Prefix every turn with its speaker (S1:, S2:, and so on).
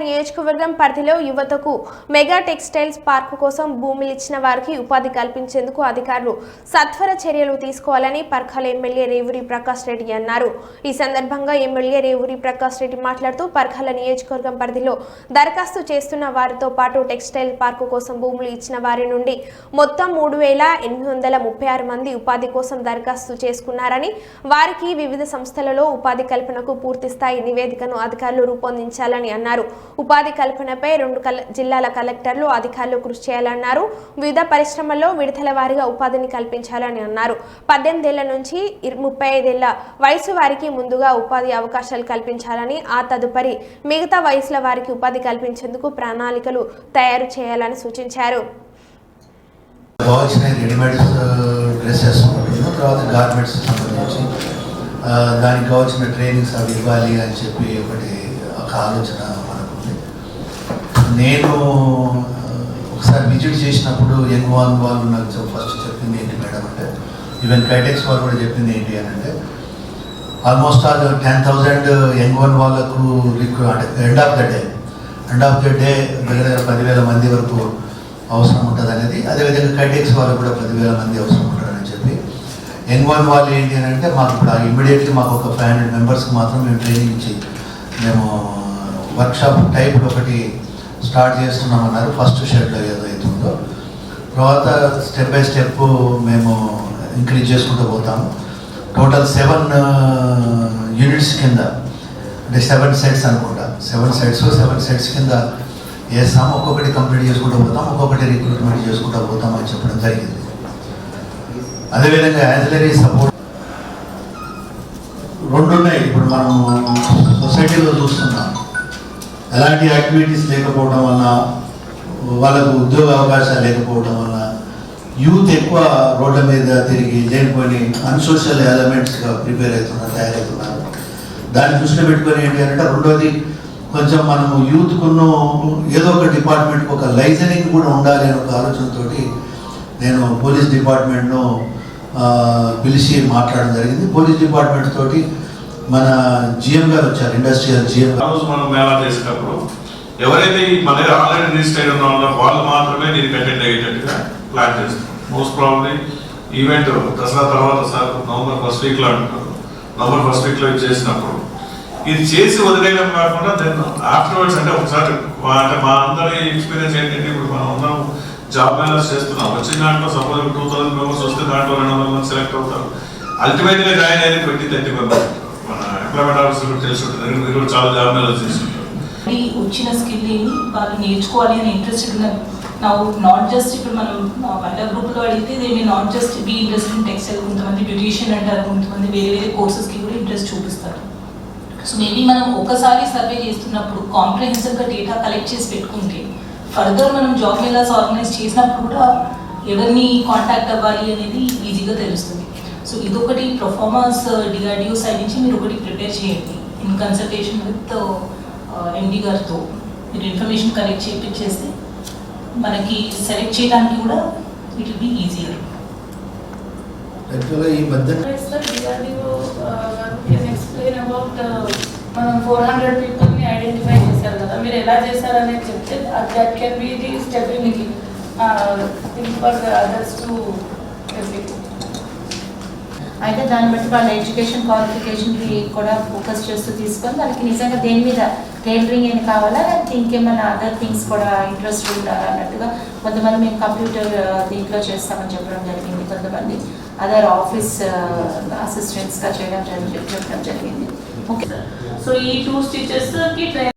S1: నియోజకవర్గం పరిధిలో యువతకు మెగా టెక్స్టైల్స్ పార్కు కోసం భూములు ఇచ్చిన వారికి ఉపాధి కల్పించేందుకు అధికారులు సత్వర చర్యలు తీసుకోవాలని పర్ఖాల ఎమ్మెల్యే రేవూరి ప్రకాష్ రెడ్డి అన్నారు. ఈ సందర్భంగా ఎమ్మెల్యే రేవూరి ప్రకాష్ రెడ్డి మాట్లాడుతూ పర్ఖాల నియోజకవర్గం పరిధిలో దరఖాస్తు చేస్తున్న వారితో పాటు టెక్స్టైల్ పార్కు కోసం భూములు ఇచ్చిన వారి నుండి మొత్తం మూడు వేల ఎనిమిది వందల ముప్పై ఆరు మంది ఉపాధి కోసం దరఖాస్తు చేసుకున్నారని వారికి వివిధ సంస్థలలో ఉపాధి కల్పనకు పూర్తి స్థాయి నివేదికను అధికారులు రూపొందించాలని అన్నారు. ఉపాధి కల్పనపై రెండు కల- జిల్లాల కలెక్టర్లు అధికారులు కృషి చేయాలన్నారు. వివిధ పరిశ్రమల్లో విడతల వారీగా ఉపాధిని కల్పించాలని అన్నారు. పద్దెనిమిదేళ్ళ నుంచి ముప్పై ఐదేళ్ళ వయసు వారికి ముందుగా ఉపాధి అవకాశాలు కల్పించాలని ఆ తదుపరి మిగతా వయసుల వారికి ఉపాధి కల్పించేందుకు ప్రణాళికలు తయారు చేయాలని సూచించారు.
S2: కావాల్సిన రెడీమేడ్స్ డ్రెస్సెస్ తర్వాత గార్మెంట్స్ సంబంధించి దానికి కావాల్సిన ట్రైనింగ్స్ అవి ఇవ్వాలి అని చెప్పి ఒకటి ఒక ఆలోచన మనకుంది. నేను ఒకసారి విజిట్ చేసినప్పుడు యంగ్ వన్ వాళ్ళు నాకు ఫస్ట్ చెప్పింది ఏంటి మేడం అంటే ఈవెన్ కైటెక్స్ వాళ్ళు కూడా చెప్పింది ఏంటి అని అంటే almost all ten thousand young one వాళ్ళకు రిక్రూ అంటే end of the day end of the day దగ్గర దగ్గర పదివేల మంది వరకు అవసరం ఉంటుంది అనేది అదేవిధంగా కైటెక్స్ వాళ్ళు కూడా పదివేల మంది అవసరం ఉంటారని చెప్పి యంగ్ వన్ వాళ్ళు ఏంటి అని అంటే మాకు ఇప్పుడు ఇమ్మీడియట్లీ మాకు ఒక ఫైవ్ హండ్రెడ్ మెంబర్స్కి మాత్రం మేము ట్రైనింగ్ ఇచ్చి మేము వర్క్షాప్ టైప్ ఒకటి స్టార్ట్ చేస్తున్నామన్నారు. ఫస్ట్ షెడ్లో ఏదైతుందో తర్వాత స్టెప్ బై స్టెప్ మేము ఇంక్రీజ్ చేసుకుంటూ పోతాము. టోటల్ సెవెన్ యూనిట్స్ కింద అంటే సెవెన్ సెట్స్ అనుకుంటా. సెవెన్ సెట్స్ సెవెన్ సెట్స్ కింద వేస్తాము ఒక్కొక్కటి కంప్లీట్ చేసుకుంటూ పోతాం ఒక్కొక్కటి రిక్రూట్మెంట్ చేసుకుంటూ పోతాం అని చెప్పడం జరిగింది. అదేవిధంగా యాజిలరీ సపోర్ట్ రెండు ఉన్నాయి ఇప్పుడు మనం సొసైటీలో చూస్తున్నాం. ఎలాంటి యాక్టివిటీస్ లేకపోవడం వలన వాళ్ళకు ఉద్యోగ అవకాశాలు లేకపోవడం వలన యూత్ ఎక్కువ రోడ్ల మీద తిరిగి లేనిపోయి అన్సోషల్ ఎలిమెంట్స్గా ప్రిపేర్ అవుతున్నారు తయారవుతున్నారు. దాన్ని దృష్టిలో పెట్టుకొని ఏంటి అంటే రెండోది కొంచెం మనము యూత్కున్న ఏదో ఒక డిపార్ట్మెంట్కి ఒక లైజనింగ్ కూడా ఉండాలి అనే ఒక ఆలోచనతో నేను పోలీస్ డిపార్ట్మెంట్ను పిలిచి మాట్లాడడం జరిగింది. పోలీస్ డిపార్ట్మెంట్ తోటి మన జిఎం గారు వచ్చారు ఇండస్ట్రియల్ జిఎం
S3: రోజు మనం మేళా చేసేటప్పుడు ఎవరైతే మన దగ్గర ఆల్రెడీ రిజిస్టర్ అయి ఉన్నారో వాళ్ళు మాత్రమే దీనికి అటెండ్ అయ్యేటట్టుగా ప్లాన్ చేస్తాం. మోస్ట్ ప్రాబ్లీ ఈవెంట్ దసరా తర్వాత సార్ నవంబర్ ఫస్ట్ వీక్లో అంటున్నారు. నవంబర్ ఫస్ట్ వీక్లో చేసినప్పుడు ఇది చేసి వదిలేయడం కాకుండా దెన్ ఆఫ్టర్వర్డ్స్ అంటే ఒకసారి అంటే మా అందరి ఎక్స్పీరియన్స్ ఏంటంటే ఇప్పుడు మనం అందరం జాబ్ మేనర్స్ చేస్తున్నాం. వచ్చిన దాంట్లో సపోజ్ టూ థౌసండ్ మెంబర్స్ వస్తే దాంట్లో రెండు వందల మంది సెలెక్ట్ అవుతారు. అల్టిమేట్గా జాయిన్ అయ్యేది twenty thirty members employment officer తెలిసి ఉంటుంది మీరు చాలా చేస్తుంటారు
S4: వచ్చిన స్కిల్ని వాళ్ళు నేర్చుకోవాలి అని ఇంట్రెస్ట్ ఉన్నారు నా నాట్ జస్ట్ ఇప్పుడు మనం వంట గ్రూప్లో అడిగితే దేని not just be interest in textile కొంతమంది బ్యూటిషియన్ అంటారు కొంతమంది వేరే వేరే కోర్సెస్కి కూడా ఇంట్రెస్ట్ చూపిస్తారు. సో మేబీ మనం ఒకసారి సర్వే చేస్తున్నప్పుడు కాంప్రహెన్సివ్గా డేటా కలెక్ట్ చేసి పెట్టుకుంటే ఫర్దర్ మనం జాబ్ మేళాస్ ఆర్గనైజ్ చేసినప్పుడు కూడా ఎవరిని కాంటాక్ట్ అవ్వాలి అనేది ఈజీగా తెలుస్తుంది. సో ఇదొకటి పర్ఫార్మెన్స్ డిఆర్డిఓ సైడ్ నుంచి మీరు ఒకటి ప్రిపేర్ చేయండి ఇన్ కన్సల్టేషన్ విత్ ఎండి గారితో మీరు ఇన్ఫర్మేషన్ కలెక్ట్ చేయించేస్తే మనకి సెలెక్ట్ చేయడానికి కూడా ఇట్ విల్ బి ఈజియర్
S2: యాక్చువల్గా ఈ మధ్య
S5: about uh, మనం ఫోర్ హండ్రెడ్ పీపుల్ని ఐడెంటిఫై చేశారు కదా మీరు ఎలా చేశారనేది చెప్తే that can be the stability for others to
S6: అయితే దాన్ని బట్టి వాళ్ళ ఎడ్యుకేషన్ క్వాలిఫికేషన్కి కూడా ఫోకస్ చేస్తూ తీసుకొని వాళ్ళకి నిజంగా దేని మీద టైలరింగ్ ఏం కావాలా? లేకపోతే ఇంకేమైనా అదర్ థింగ్స్ కూడా ఇంట్రెస్ట్ ఉండాలా అన్నట్టుగా కొంతమంది మేము కంప్యూటర్ దీంట్లో చేస్తామని చెప్పడం జరిగింది. కొంతమంది అదర్ ఆఫీస్ అసిస్టెంట్స్గా చేయడం జరిగి చెప్పడం జరిగింది. ఓకే
S5: సో ఈ టూ స్టిచెస్కి